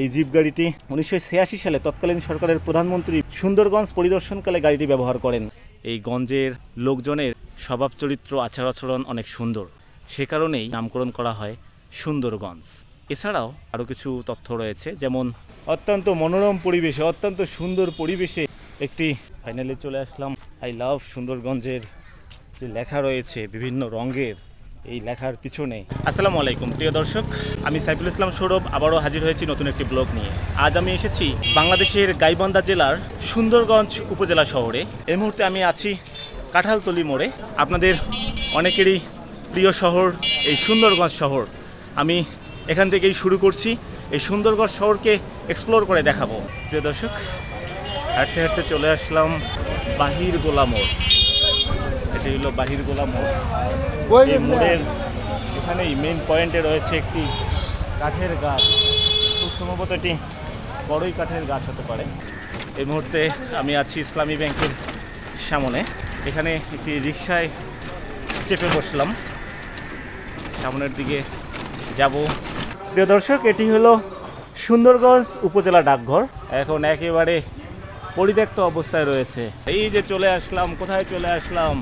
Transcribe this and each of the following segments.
এই জিপ গাড়িটি উনিশশো ছিয়াশি সালে তৎকালীন সরকারের প্রধানমন্ত্রী সুন্দরগঞ্জ পরিদর্শনকালে গাড়িটি ব্যবহার করেন। এই গঞ্জের লোকজনের স্বভাব চরিত্র, আচার আচরণ অনেক সুন্দর। সে কারণেই নামকরণ করা হয় সুন্দরগঞ্জ। এছাড়াও আরও কিছু তথ্য রয়েছে, যেমন অত্যন্ত মনোরম পরিবেশে, অত্যন্ত সুন্দর পরিবেশে একটি ফাইনালে চলে আসলাম। আই লাভ সুন্দরগঞ্জের যে লেখা রয়েছে, বিভিন্ন রঙের এই লেখার পিছনে আসসালামু আলাইকুম। প্রিয় দর্শক, আমি সাইফুল ইসলাম সৌরভ, আবারও হাজির হয়েছি নতুন একটি ব্লগ নিয়ে। আজ আমি এসেছি বাংলাদেশের গাইবান্ধা জেলার সুন্দরগঞ্জ উপজেলা শহরে। এই মুহূর্তে আমি আছি কাঁঠালতলি মোড়ে। আপনাদের অনেকেরই প্রিয় শহর এই সুন্দরগঞ্জ শহর। আমি এখান থেকেই শুরু করছি। এই সুন্দরগঞ্জ শহরকে এক্সপ্লোর করে দেখাবো। প্রিয় দর্শক, হাঁটতে হাঁটতে চলে আসলাম বাহির গোলা মোড়। এটি হলো বাহির গোলা মোড়। এই মোড়ের এখানেই মেন পয়েন্টে রয়েছে একটি কাঠের গাছ। খুব সম্ভবত এটি বড়ই কাঠের গাছ হতে পারে। এই মুহূর্তে আমি আছি ইসলামী ব্যাংকের সামনে। এখানে একটি রিক্সায় চেপে বসলাম। সামনের দিকে যাব। প্রিয় দর্শক এটি হলো সুন্দরগঞ্জ উপজেলা ডাকঘর। এখন একেবারে পরিত্যক্ত অবস্থায় রয়েছে। এই যে চলে আসলাম কোথায় চলে আসলাম?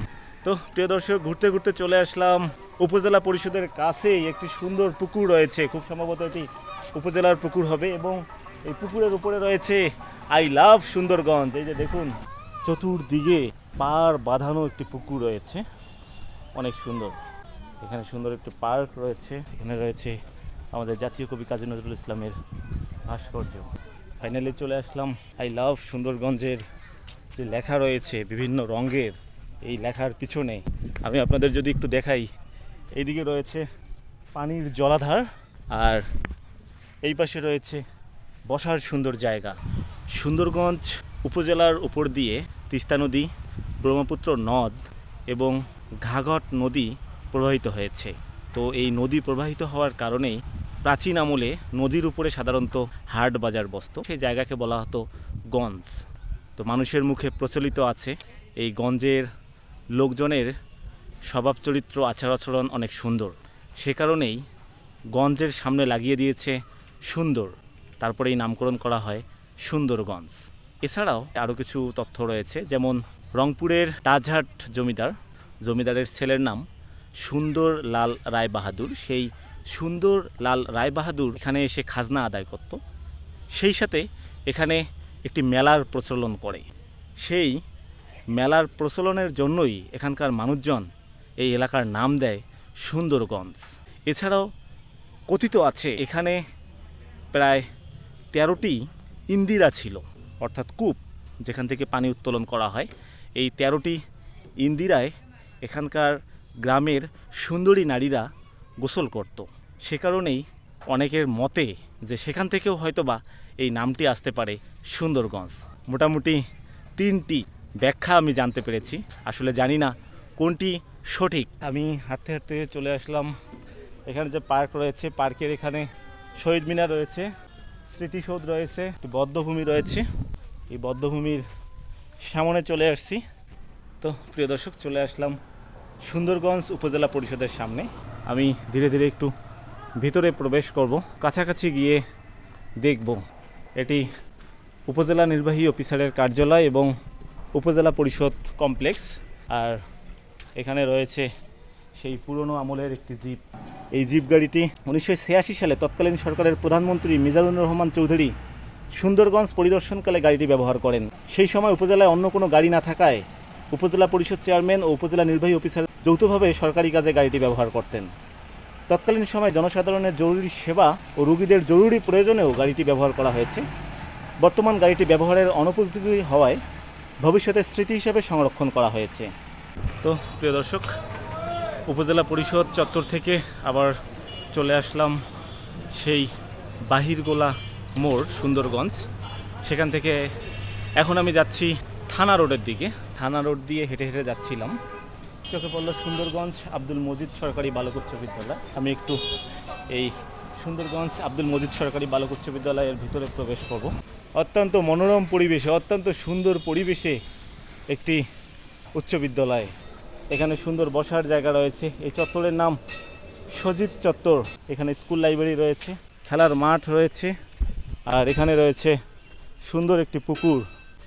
তো প্রিয় দর্শক, ঘুরতে ঘুরতে চলে আসলাম উপজেলা পরিষদের কাছেই। একটি সুন্দর পুকুর রয়েছে, খুব সম্ভবত এটি উপজেলার পুকুর হবে এবং এই পুকুরের উপরে রয়েছে আই লাভ সুন্দরগঞ্জ। এই যে দেখুন, চতুর্দিকে পার বাঁধানো একটি পুকুর রয়েছে, অনেক সুন্দর। এখানে সুন্দর একটি পার্ক রয়েছে, এখানে রয়েছে আমাদের জাতীয় কবি কাজী নজরুল ইসলামের ভাস্কর্য। ফাইনালি চলে আসলাম আই লাভ সুন্দরগঞ্জের যে লেখা রয়েছে, বিভিন্ন রঙের এই লেখার পিছনে আমি আপনাদের যদি একটু দেখাই, এইদিকে রয়েছে পানির জলাধার আর এই পাশে রয়েছে বসার সুন্দর জায়গা। সুন্দরগঞ্জ উপজেলার উপর দিয়ে তিস্তা নদী, ব্রহ্মপুত্র নদ এবং ঘাঘট নদী প্রবাহিত হয়েছে। তো এই নদী প্রবাহিত হওয়ার কারণেই প্রাচীন আমলে নদীর উপরে সাধারণত হাট বাজার বসত। সেই জায়গাকে বলা হতো গঞ্জ। তো মানুষের মুখে প্রচলিত আছে এই গঞ্জের লোকজনের স্বভাব চরিত্র, আচার আচরণ অনেক সুন্দর। সে কারণেই গঞ্জের সামনে লাগিয়ে দিয়েছে সুন্দর। তারপরে এই নামকরণ করা হয় সুন্দরগঞ্জ এছাড়াও আরও কিছু তথ্য রয়েছে, যেমন রংপুরের তাজহাট জমিদার, জমিদারের ছেলের নাম সুন্দর লাল রায় বাহাদুর। সেই সুন্দর লাল রায় বাহাদুর এখানে এসে খাজনা আদায় করত। সেই সাথে এখানে একটি মেলার প্রচলন করে। সেই মেলার প্রচলনের জন্যই এখানকার মানুষজন এই এলাকার নাম দেয় সুন্দরগঞ্জ। এছাড়াও কথিত আছে, এখানে প্রায় তেরোটি ইন্দিরা ছিল, অর্থাৎ কূপ যেখান থেকে পানি উত্তোলন করা হয়। এই তেরোটি ইন্দিরায় এখানকার গ্রামের সুন্দরী নারীরা গোসল করত। সে কারণেই অনেকের মতে যে সেখান থেকেও হয়তোবা এই নামটি আসতে পারে সুন্দরগঞ্জ। মোটামুটি তিনটি ব্যাখ্যা আমি জানতে পেরেছি। আসলে জানি না কোনটি সঠিক। আমি হাঁটতে হাঁটতে চলে আসলাম। এখানে যে পার্ক রয়েছে, পার্কের এখানে শহীদ মিনার রয়েছে, স্মৃতিসৌধ রয়েছে, একটি বদ্ধভূমি রয়েছে। এই বদ্ধভূমির সামনে চলে আসছি। তো প্রিয় দর্শক, চলে আসলাম সুন্দরগঞ্জ উপজেলা পরিষদের সামনে। আমি ধীরে ধীরে একটু ভিতরে প্রবেশ করব, কাছাকাছি গিয়ে দেখব। এটি উপজেলা নির্বাহী অফিসারের কার্যালয় এবং উপজেলা পরিষদ কমপ্লেক্স। আর এখানে রয়েছে সেই পুরনো আমলের একটি জিপ। এই জিপ গাড়িটি উনিশশো ছিয়াশি সালে তৎকালীন সরকারের প্রধানমন্ত্রী মিজানুর রহমান চৌধুরী সুন্দরগঞ্জ পরিদর্শনকালে গাড়িটি ব্যবহার করেন। সেই সময় উপজেলায় অন্য কোনো গাড়ি না থাকায় উপজেলা পরিষদ চেয়ারম্যান ও উপজেলা নির্বাহী অফিসার যৌথভাবে সরকারি কাজে গাড়িটি ব্যবহার করতেন। তৎকালীন সময় জনসাধারণের জরুরি সেবা ও রোগীদের জরুরি প্রয়োজনেও গাড়িটি ব্যবহার করা হয়েছে। বর্তমান গাড়িটি ব্যবহারের অনুপযোগী হওয়ায় ভবিষ্যতে স্মৃতি হিসেবে সংরক্ষণ করা হয়েছে। তো প্রিয় দর্শক, উপজেলা পরিষদ চত্বর থেকে আবার চলে আসলাম সেই বাহিরগোলা মোড়, সুন্দরগঞ্জ। সেখান থেকে এখন আমি যাচ্ছি থানা রোডের দিকে। থানা রোড দিয়ে হেঁটে হেঁটে যাচ্ছিলাম। চোখে পড়ল সুন্দরগঞ্জ আব্দুল মজিদ সরকারি বালক উচ্চ বিদ্যালয়। আমি একটু এই সুন্দরগঞ্জ আব্দুল মজিদ সরকারি বালক উচ্চ বিদ্যালয়ের ভিতরে প্রবেশ করব। অত্যন্ত মনোরম পরিবেশে, অত্যন্ত সুন্দর পরিবেশে একটি উচ্চ বিদ্যালয়। এখানে সুন্দর বসার জায়গা রয়েছে। এই চত্বরের নাম সজীব চত্বর। এখানে স্কুল লাইব্রেরি রয়েছে, খেলার মাঠ রয়েছে, আর এখানে রয়েছে সুন্দর একটি পুকুর।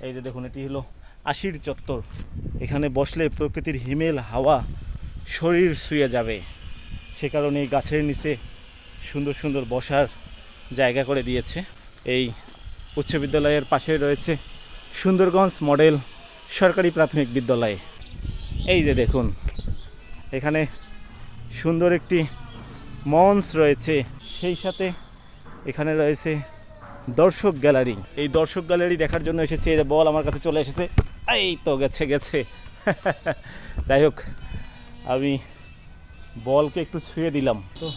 এই যে দেখুন, এটি হলো আশির চত্বর। এখানে বসলে প্রকৃতির হিমেল হাওয়া শরীর শুয়ে যাবে। সে কারণে গাছের নিচে সুন্দর সুন্দর বসার জায়গা করে দিয়েছে। এই উচ্চ বিদ্যালয়ের পাশে রয়েছে সুন্দরগঞ্জ মডেল সরকারি প্রাথমিক বিদ্যালয়। এই যে দেখুন, এখানে সুন্দর একটি মঞ্চ রয়েছে। সেই সাথে এখানে রয়েছে দর্শক গ্যালারি। এই দর্শক গ্যালারি দেখার জন্য এসেছে। এই বল আমার কাছে চলে এসেছে। এই তো গেছে গেছে। যাই হোক, আমি বলকে একটু ছুঁয়ে দিলাম। তো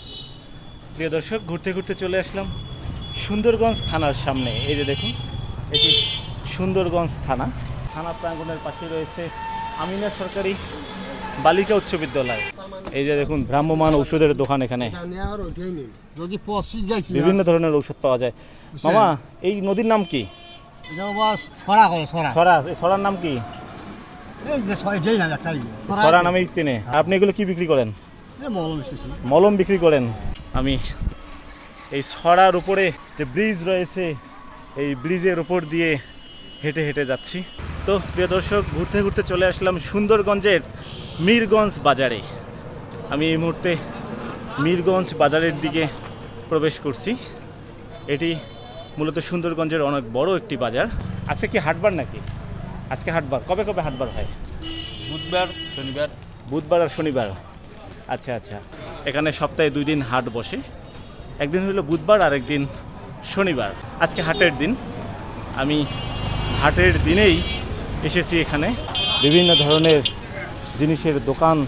প্রিয় দর্শক, ঘুরতে ঘুরতে চলে আসলাম। সুন্দরগঞ্জ থানার সামনে। এই যে দেখুন এটি সুন্দরগঞ্জ থানা। থানা প্রাঙ্গণের পাশে রয়েছে আমিনা সরকারি বালিকা উচ্চ বিদ্যালয়। এই যে দেখুন ভ্রাম্যমান ঔষধের দোকান এখানে। যদি বিভিন্ন ধরনের ঔষধ পাওয়া যায়। মামা এই নদীর নাম কি? সরার নাম কি? সরা নামেই চেনে। আপনি এগুলো কি বিক্রি করেন? মলম বিক্রি করেন। আমি এই ছড়ার উপরে যে ব্রিজ রয়েছে এই ব্রিজের উপর দিয়ে হেঁটে হেঁটে যাচ্ছি। তো প্রিয় দর্শক ঘুরতে ঘুরতে চলে আসলাম সুন্দরগঞ্জের মীরগঞ্জ বাজারে। আমি এই মুহূর্তে মীরগঞ্জ বাজারের দিকে প্রবেশ করছি। এটি মূলত সুন্দরগঞ্জের অনেক বড় একটি বাজার। আজকে কি হাটবার নাকি? আজকে হাটবার। কবে কবে হাটবার হয়? বুধবার শনিবার। বুধবার আর শনিবার। আচ্ছা আচ্ছা। এখানে সপ্তাহে দুই দিন হাট বসে। একদিন হলো বুধবার আর একদিন শনিবার, আজকে হাটের দিন। আমি হাটের দিনেই এসেছি এখানে। বিভিন্ন ধরনের জিনিসের দোকান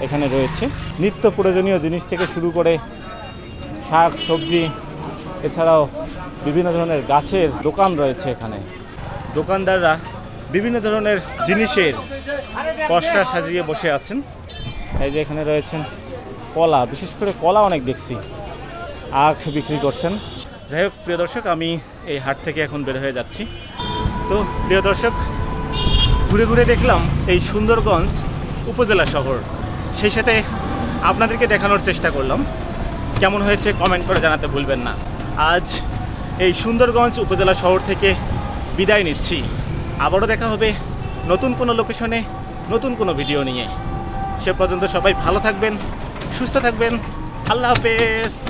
এখানে রয়েছে। নিত্য প্রয়োজনীয় জিনিস থেকে শুরু করে শাক, সবজি, এছাড়াও বিভিন্ন ধরনের গাছের দোকান রয়েছে এখানে। দোকানদাররা বিভিন্ন ধরনের জিনিসের পশরা সাজিয়ে বসে আছেন। এই যে এখানে রয়েছেন কলা, বিশেষ করে কলা অনেক দেখছি। আখ বিক্রি করছেন। যাই হোক, প্রিয় দর্শক, আমি এই হাট থেকে এখন বের হয়ে যাচ্ছি। তো, প্রিয় দর্শক, ঘুরে ঘুরে দেখলাম এই সুন্দরগঞ্জ উপজেলা শহর। সেই সাথে আপনাদেরকে দেখানোর চেষ্টা করলাম। কেমন হয়েছে কমেন্ট করে জানাতে ভুলবেন না। আজ এই সুন্দরগঞ্জ উপজেলা শহর থেকে বিদায় নিচ্ছি। আবারও দেখা হবে নতুন কোনো লোকেশনে নতুন কোনো ভিডিও নিয়ে। সে পর্যন্ত সবাই ভালো থাকবেন, সুস্থ থাকবেন। আল্লাহ হাফেজ।